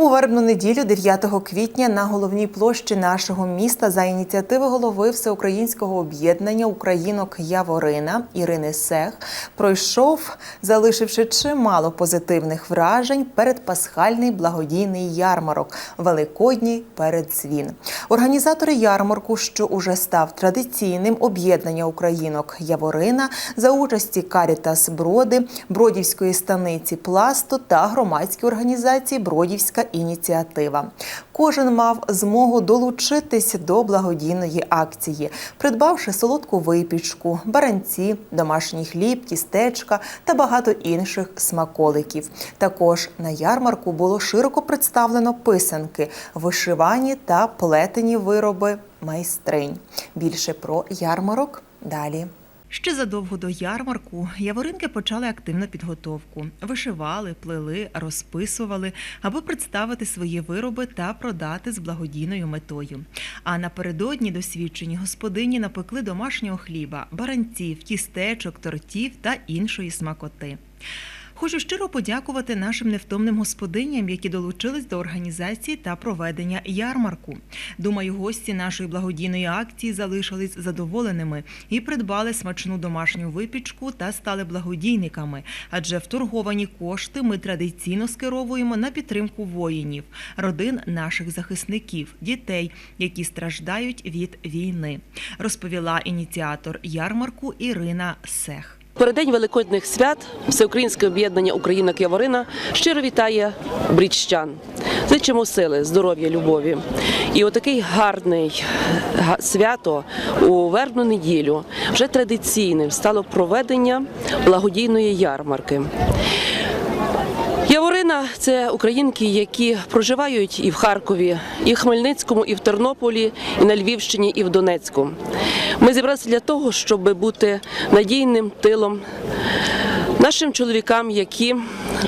У вербну неділю, 9 квітня, на головній площі нашого міста за ініціативи голови Всеукраїнського об'єднання Українок Яворина Ірини Сех пройшов, залишивши чимало позитивних вражень, передпасхальний благодійний ярмарок Великодній передзвін. Організатори ярмарку, що уже став традиційним об'єднання українок Яворина за участі Карітас Броди, Бродівської станиці Пласту та громадської організації Бродівська ініціатива. Кожен мав змогу долучитись до благодійної акції, придбавши солодку випічку, баранці, домашній хліб, тістечка та багато інших смаколиків. Також на ярмарку було широко представлено писанки, вишивані та плетені вироби майстринь. Більше про ярмарок далі. Ще задовго до ярмарку яворинки почали активну підготовку. Вишивали, плели, розписували, аби представити свої вироби та продати з благодійною метою. А напередодні досвідчені господині напекли домашнього хліба, баранців, тістечок, тортів та іншої смакоти. Хочу щиро подякувати нашим невтомним господиням, які долучились до організації та проведення ярмарку. Думаю, гості нашої благодійної акції залишились задоволеними і придбали смачну домашню випічку та стали благодійниками. Адже вторговані кошти ми традиційно скеровуємо на підтримку воїнів, родин наших захисників, дітей, які страждають від війни, розповіла ініціатор ярмарку Ірина Сех. Переддень великодних свят Всеукраїнське об'єднання Україна Яворина щиро вітає бріччан. Зичимо сили, здоров'я, любові. І отакий гарний свято у вербну неділю вже традиційним стало проведення благодійної ярмарки. Це українки, які проживають і в Харкові, і в Хмельницькому, і в Тернополі, і на Львівщині, і в Донецьку. Ми зібралися для того, щоб бути надійним тилом нашим чоловікам, які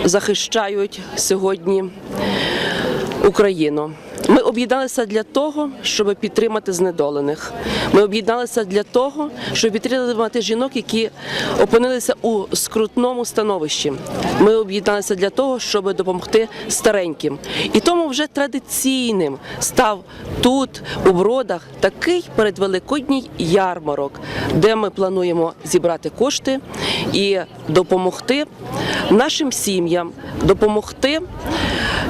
захищають сьогодні Україну. Ми об'єдналися для того, щоб підтримати знедолених. Ми об'єдналися для того, щоб підтримати жінок, які опинилися у скрутному становищі. Ми об'єдналися для того, щоб допомогти стареньким. І тому вже традиційним став тут, у бродах, такий передвеликодній ярмарок, де ми плануємо зібрати кошти і допомогти нашим сім'ям, допомогти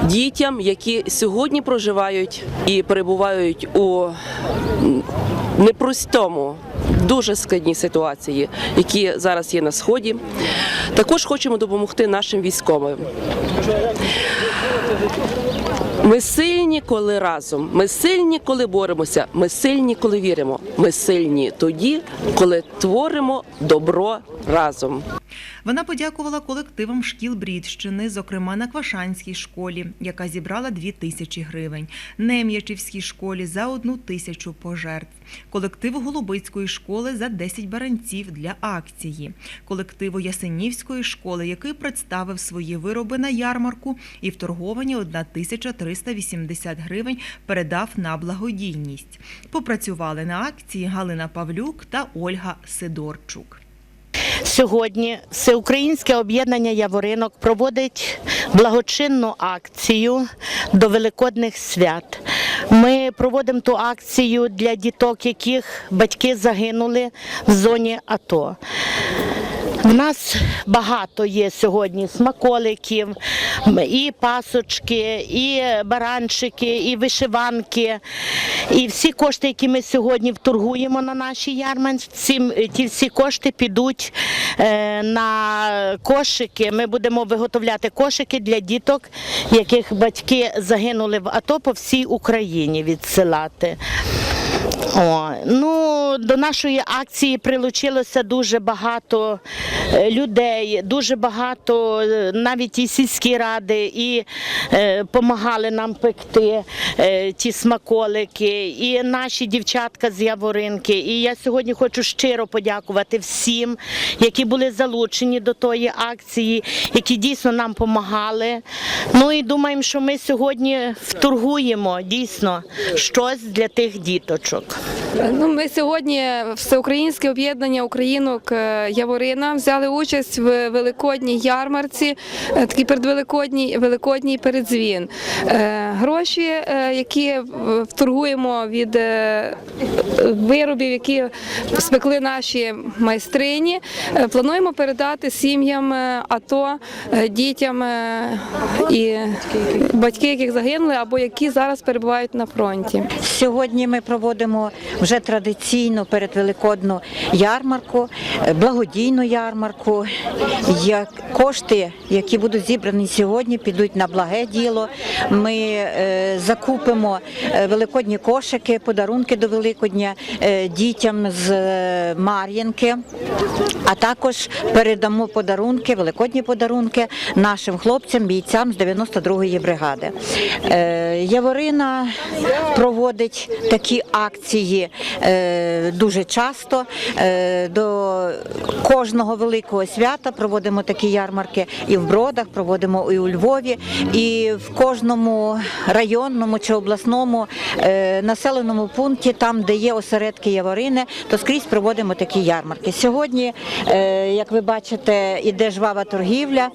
дітям, які сьогодні проживають і перебувають у непростому. Дуже складній ситуації, які зараз є на сході. Також хочемо допомогти нашим військовим. Ми сильні, коли разом. Ми сильні, коли боремося. Ми сильні, коли віримо. Ми сильні тоді, коли творимо добро разом. Вона подякувала колективам шкіл Брідщини, зокрема на Квашанській школі, яка зібрала 2 тисячі гривень, Нем'ячівській школі за одну тисячу пожертв, колективу Голубицької школи за 10 баранців для акції, колективу Ясенівської школи, який представив свої вироби на ярмарку і вторговані 1380 гривень передав на благодійність. Попрацювали на акції Галина Павлюк та Ольга Сидорчук. Сьогодні Всеукраїнське об'єднання Яворинок проводить благочинну акцію до Великодних свят. Ми проводимо ту акцію для діток, яких батьки загинули в зоні АТО. В нас багато є сьогодні смаколиків, і пасочки, і баранчики, і вишиванки. І всі кошти, які ми сьогодні вторгуємо на нашій ярмарці, ті всі кошти підуть е, на кошики. Ми будемо виготовляти кошики для діток, яких батьки загинули в АТО по всій Україні відсилати. О, ну, до нашої акції прилучилося дуже багато е, людей, дуже багато е, навіть і сільські ради, і допомагали нам пекти е, ті смаколики, і наші дівчатка з Яворинки. І я сьогодні хочу щиро подякувати всім, які були залучені до тої акції, які дійсно нам допомагали. Ну і думаємо, що ми сьогодні вторгуємо дійсно щось для тих діточок. Ну, ми сьогодні всеукраїнське об'єднання українок е, Яворина взяли участь в великодній ярмарці, е, такий передвеликодній великодній передзвін. Е, Гроші, які торгуємо від виробів, які спекли наші майстрині, плануємо передати сім'ям АТО, дітям і батьки, яких загинули або які зараз перебувають на фронті. Сьогодні ми проводимо вже традиційну передвеликодну ярмарку, е, благодійну ярмарку. Кошти, які будуть зібрані сьогодні, підуть на благе діло. Ми е, закупимо е, великодні кошики, подарунки до Великодня дітям з Мар'їнки, а також передамо подарунки, великодні подарунки нашим хлопцям, бійцям з 92-ї бригади. Яворина проводить такі акції е, дуже часто. Е, До кожного великого свята проводимо такі ярмарки і в Бродах, проводимо і у Львові, і в кожному районному чи обласному е, населеному пункті, там, де є осередки Яворини, то скрізь проводимо такі ярмарки. Сьогодні, як ви бачите, іде жвава торгівля.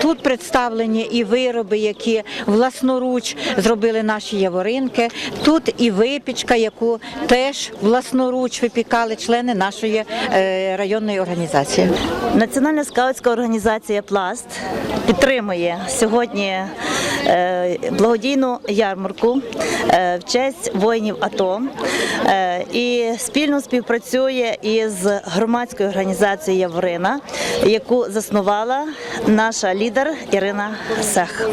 Тут представлені і вироби, які власноруч зробили наші яворинки. Тут і випічка, яку теж власноруч випікали члени нашої е, районної організації. Національна скаутська організація Пласт підтримує сьогодні благодійну ярмарку е, в честь воїнів АТО е, і спільно співпрацює із громадською організацією Яворина, яку заснувала наша лідер Ірина Сех.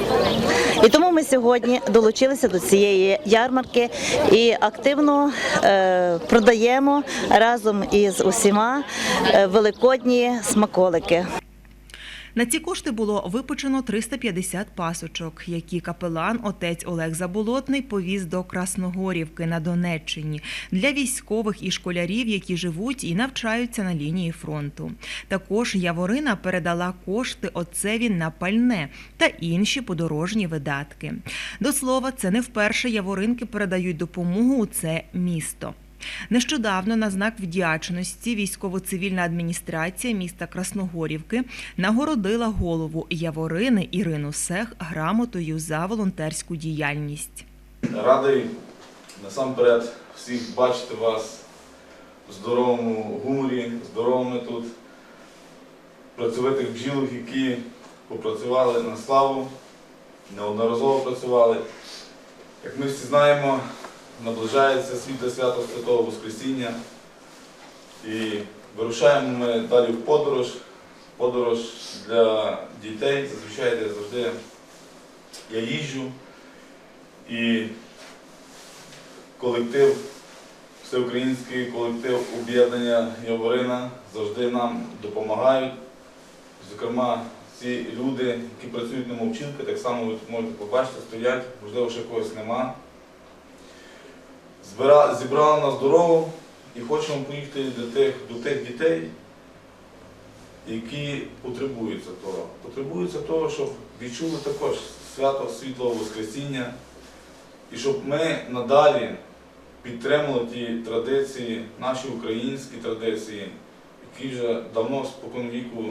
І тому ми сьогодні долучилися до цієї ярмарки і активно е, продаємо разом із усіма е, великодні смаколики. На ці кошти було випечено 350 пасочок, які капелан отець Олег Заболотний повіз до Красногорівки на Донеччині для військових і школярів, які живуть і навчаються на лінії фронту. Також Яворина передала кошти отцеві на пальне та інші подорожні видатки. До слова, це не вперше Яворинки передають допомогу у це місто. Нещодавно на знак вдячності військово-цивільна адміністрація міста Красногорівки нагородила голову Яворини Ірину Сех грамотою за волонтерську діяльність. Радий насамперед всіх бачити вас в здоровому гуморі, здоровими тут, працьовитих бджілок, які попрацювали на славу, неодноразово працювали. Як ми всі знаємо, наближається світле свято Святого Воскресіння. І вирушаємо ми далі в подорож. Подорож для дітей, зазвичай де завжди я їжджу. І колектив, всеукраїнський колектив об'єднання Яворина завжди нам допомагають. Зокрема, ці люди, які працюють на мовчілки, так само ви можете побачити, стоять, можливо, ще когось нема. Збира, зібрали нас дорогу і хочемо поїхати до тих, до тих дітей, які потребуються того. Потребуються того, щоб відчули також свято світлого Воскресіння, і щоб ми надалі підтримали ті традиції, наші українські традиції, які вже давно спокон віку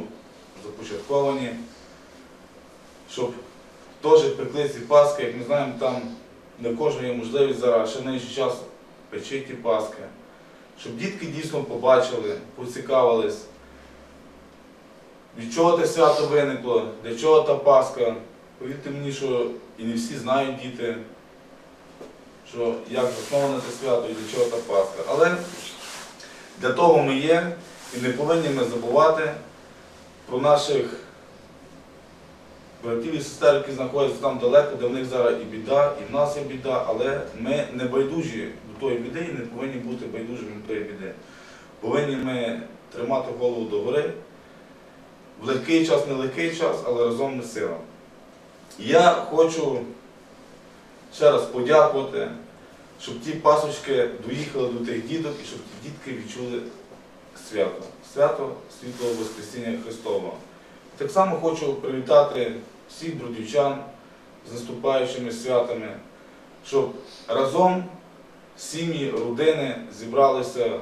започатковані, щоб теж пекли ці паски, як ми знаємо, там не кожного є можливість зараз, ще не час печи ті паски, щоб дітки дійсно побачили, поцікавились, від чого те свято виникло, для чого та паска. Повірте мені, що і не всі знають діти, що як засноване це свято і для чого та Пасха. Але для того ми є і не повинні ми забувати про наших братів і сестер, які знаходяться там далеко, де в них зараз і біда, і в нас є біда, але ми не байдужі тої біди і не повинні бути байдужими тої біди. Повинні ми тримати голову догори. В легкий час, не легкий час, але разом ми сила. Я хочу ще раз подякувати, щоб ті пасочки доїхали до тих діток і щоб ті дітки відчули свято. Свято Світлого Воскресіння Христового. Так само хочу привітати всіх бродівчан з наступаючими святами, щоб разом сім'ї, родини зібралися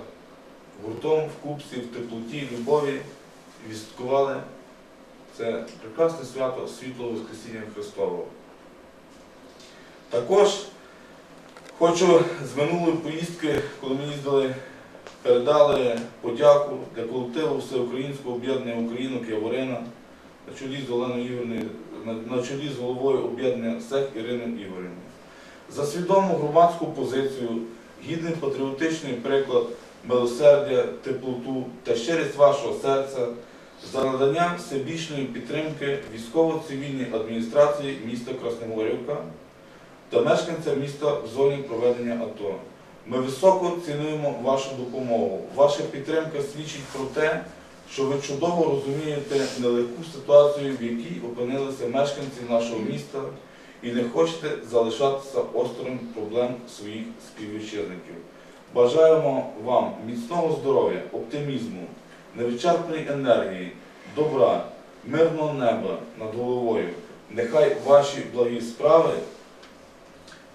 гуртом в купці, в теплоті, любові і відсвяткували це прекрасне свято світлого Воскресіння Христового. Також хочу з минулої поїздки, коли ми їздили, передали подяку для колективу Всеукраїнського об'єднання Українок Яворина на чолі з Оленою Ігорівною, на, чолі з головою об'єднання СЕХ Іриною Ігорівною. За свідому громадську позицію, гідний патріотичний приклад милосердя, теплоту та щирість вашого серця за надання всебічної підтримки військово-цивільній адміністрації міста Красногорівка та мешканцям міста в зоні проведення АТО. Ми високо цінуємо вашу допомогу. Ваша підтримка свідчить про те, що ви чудово розумієте нелегку ситуацію, в якій опинилися мешканці нашого міста, і не хочете залишатися осторонь проблем своїх співвітчизників. Бажаємо вам міцного здоров'я, оптимізму, невичерпної енергії, добра, мирного неба над головою. Нехай ваші благі справи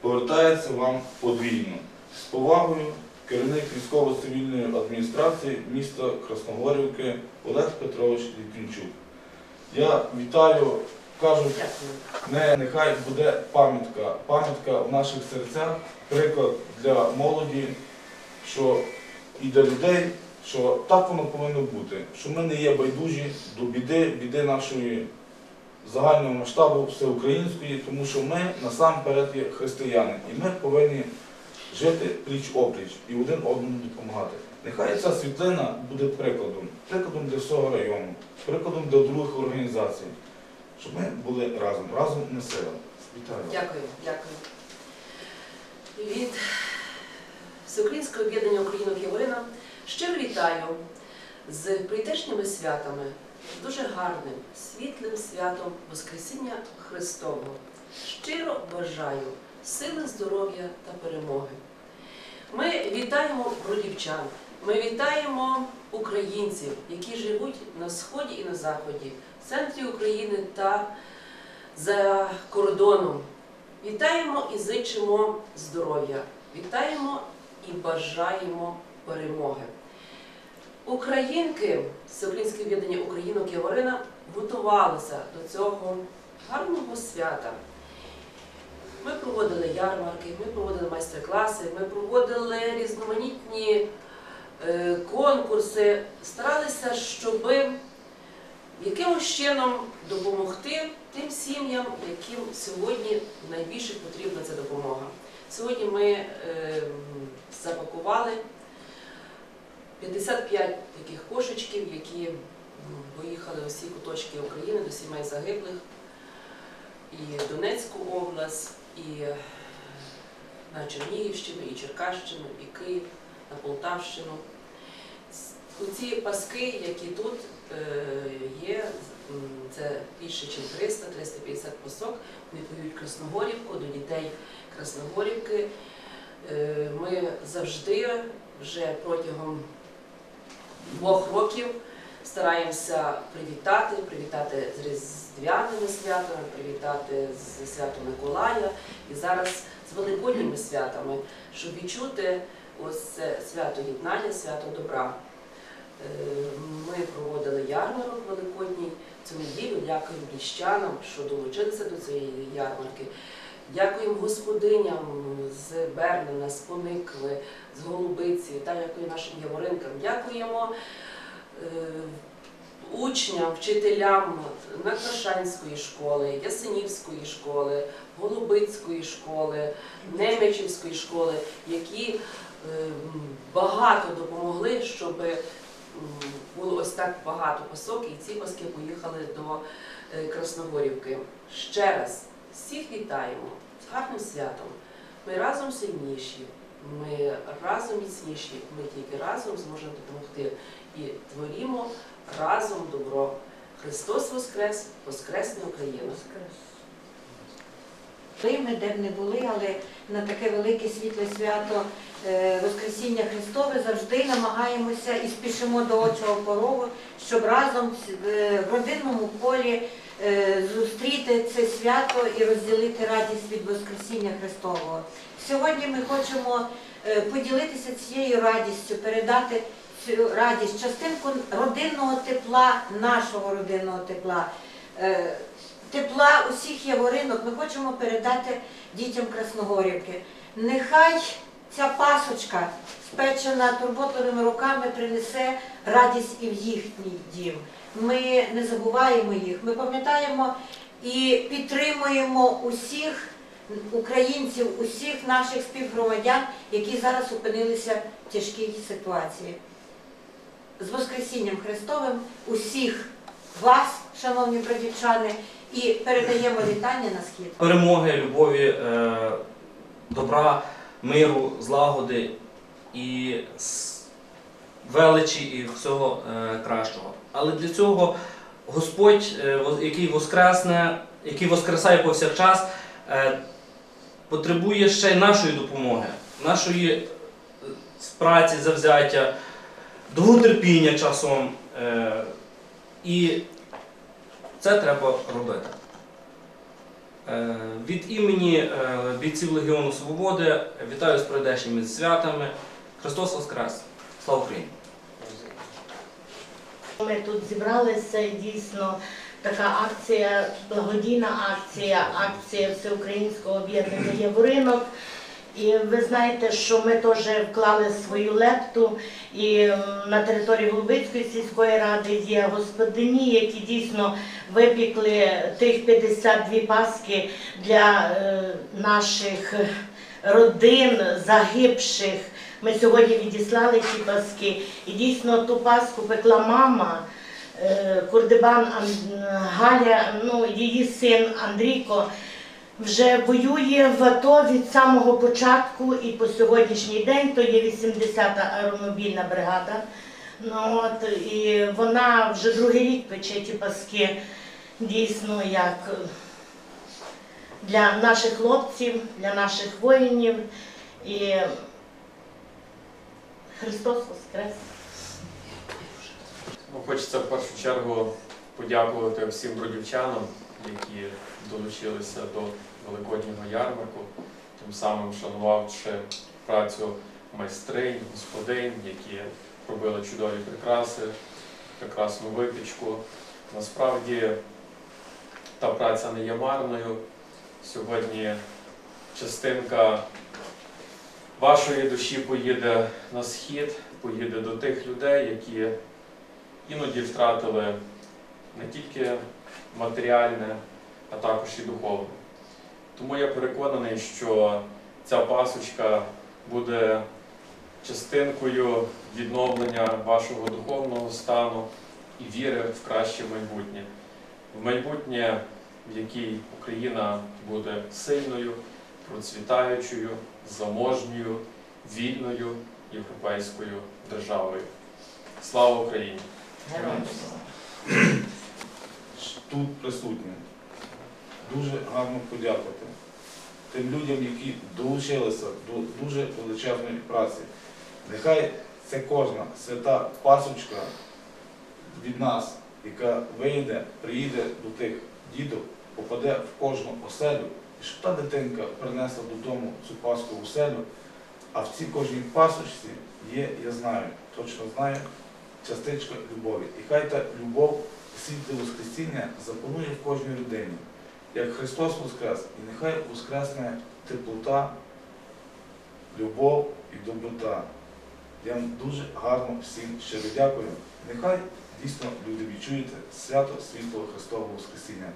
повертаються вам подвійно. З повагою керівник військово-цивільної адміністрації міста Красногорівки Олег Петрович Літвінчук. Я вітаю, кажуть, не, нехай буде пам'ятка, пам'ятка в наших серцях, приклад для молоді, що і для людей, що так воно повинно бути, що ми не є байдужі до біди, біди нашої загального масштабу всеукраїнської, тому що ми насамперед є християни, і ми повинні жити пліч опліч і один одному допомагати. Нехай ця світлина буде прикладом, прикладом для всього району, прикладом для других організацій, щоб ми були разом, разом не сила. Вітаю. Дякую, дякую. Від Всеукраїнського об'єднання Українок Яворина щиро вітаю з прийдешніми святами, дуже гарним, світлим святом Воскресіння Христового. Щиро бажаю сили, здоров'я та перемоги. Ми вітаємо бродівчан, ми вітаємо українців, які живуть на сході і на заході, в центрі України та за кордоном. Вітаємо і зичимо здоров'я, вітаємо і бажаємо перемоги. Українки, Всеукраїнське об'єднання Українок Яворина, готувалися до цього гарного свята. Ми проводили ярмарки, ми проводили майстер-класи, ми проводили різноманітні е, конкурси, старалися, щоб якимось чином допомогти тим сім'ям, яким сьогодні найбільше потрібна ця допомога. Сьогодні ми е, запакували 55 таких кошечків, які поїхали у всі куточки України до сімей загиблих, і Донецьку область, і е, на Чернігівщину, і Черкащину, і Київ, на Полтавщину. У ці паски, які тут є, це більше, ніж 300-350 пасок. Вони поють Красногорівку до дітей Красногорівки. Е, Ми завжди вже протягом двох років стараємося привітати, привітати з різдвяними святами, привітати з святом Миколая і зараз з великодніми святами, щоб відчути ось це свято єднання, свято добра. Е, Ми проводили ярмарок великодній цю неділю. Дякуємо бріщанам, що долучилися до цієї ярмарки. Дякуємо господиням з Бернина, з Поникли, з Голубиці, та дякую нашим яворинкам. Дякуємо е, учням, вчителям Накрашанської школи, Ясенівської школи, Голубицької школи, Немечівської школи, які е, багато допомогли, щоб було ось так багато пасок, і ці паски поїхали до е, Красногорівки. Ще раз всіх вітаємо з гарним святом. Ми разом сильніші, ми разом міцніші, ми тільки разом зможемо допомогти і творімо разом добро. Христос Воскрес, Воскресне Україна! Ми де б не були, але на таке велике світле свято е, Воскресіння Христове завжди намагаємося і спішимо до очого порогу, щоб разом е, в родинному колі е, зустріти це свято і розділити радість від Воскресіння Христового. Сьогодні ми хочемо е, поділитися цією радістю, передати цю радість, частинку родинного тепла, нашого родинного тепла, е, тепла усіх яворинок. Ми хочемо передати дітям Красногорівки. Нехай ця пасочка, спечена турботливими руками, принесе радість і в їхній дім. Ми не забуваємо їх, ми пам'ятаємо і підтримуємо усіх українців, усіх наших співгромадян, які зараз опинилися в тяжкій ситуації. З Воскресінням Христовим усіх вас, шановні бродівчани, і передаємо вітання на схід. перемоги, любові, е, добра, миру, злагоди і величі і всього е, кращого. Але для цього Господь, е, який воскресне, який воскресає повсякчас, е, потребує ще й нашої допомоги, нашої праці, завзяття, довготерпіння часом. І це треба робити. Е, Від імені е, бійців Легіону Свободи вітаю з прийдешніми святами. Христос Воскрес! Слава Україні! Ми тут зібралися дійсно така акція, благодійна акція, акція Всеукраїнського об'єднання Яворинок. І ви знаєте, що ми теж вклали свою лепту, і на території Голубицької сільської ради є господині, які дійсно випікли тих 52 паски для е, наших родин загибших. Ми сьогодні відіслали ті паски. І дійсно ту паску пекла мама. е, Курдибан Галя, ну її син Андрійко вже воює в АТО від самого початку і по сьогоднішній день то є 80-та аеромобільна бригада. Ну, от, і вона вже другий рік пече ті паски дійсно як для наших хлопців, для наших воїнів. І Христос Воскрес! Ну, хочеться в першу чергу подякувати всім бродівчанам, які долучилися до Великоднього ярмарку, тим самим вшанувавши працю майстринь, господинь, які робили чудові прикраси, прекрасну випічку. Насправді та праця не є марною. Сьогодні частинка вашої душі поїде на схід, поїде до тих людей, які іноді втратили не тільки матеріальне, а також і духовне. Тому я переконаний, що ця пасочка буде частинкою відновлення вашого духовного стану і віри в краще майбутнє. В майбутнє, в якій Україна буде сильною, процвітаючою, заможньою, вільною європейською державою. Слава Україні! Тут присутнім. Дуже гарно подякувати тим людям, які долучилися до дуже величезної праці. Нехай це кожна свята пасочка від нас, яка вийде, приїде до тих діток, попаде в кожну оселю, і щоб та дитинка принесла додому цю паску в оселю, а в цій кожній пасочці є, я знаю, точно знаю, частичка любові. І хай та любов світле Воскресіння запанує в кожній людині, як Христос Воскрес, і нехай воскресне теплота, любов і доброта. Я вам дуже гарно всім щиро дякую. Нехай дійсно люди відчуєте свято світлого Христового Воскресіння.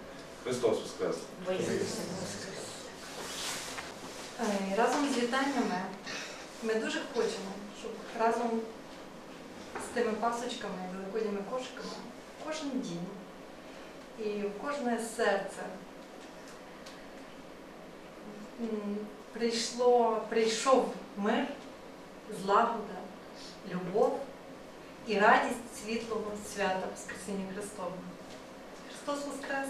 Христос Воскрес! Е, Разом з вітаннями ми дуже хочемо, щоб разом з тими пасочками, і великодніми кошиками, кожен дім і в кожне серце прийшло, прийшов мир, злагода, любов і радість світлого свята Воскресіння Христового. Христос Воскрес!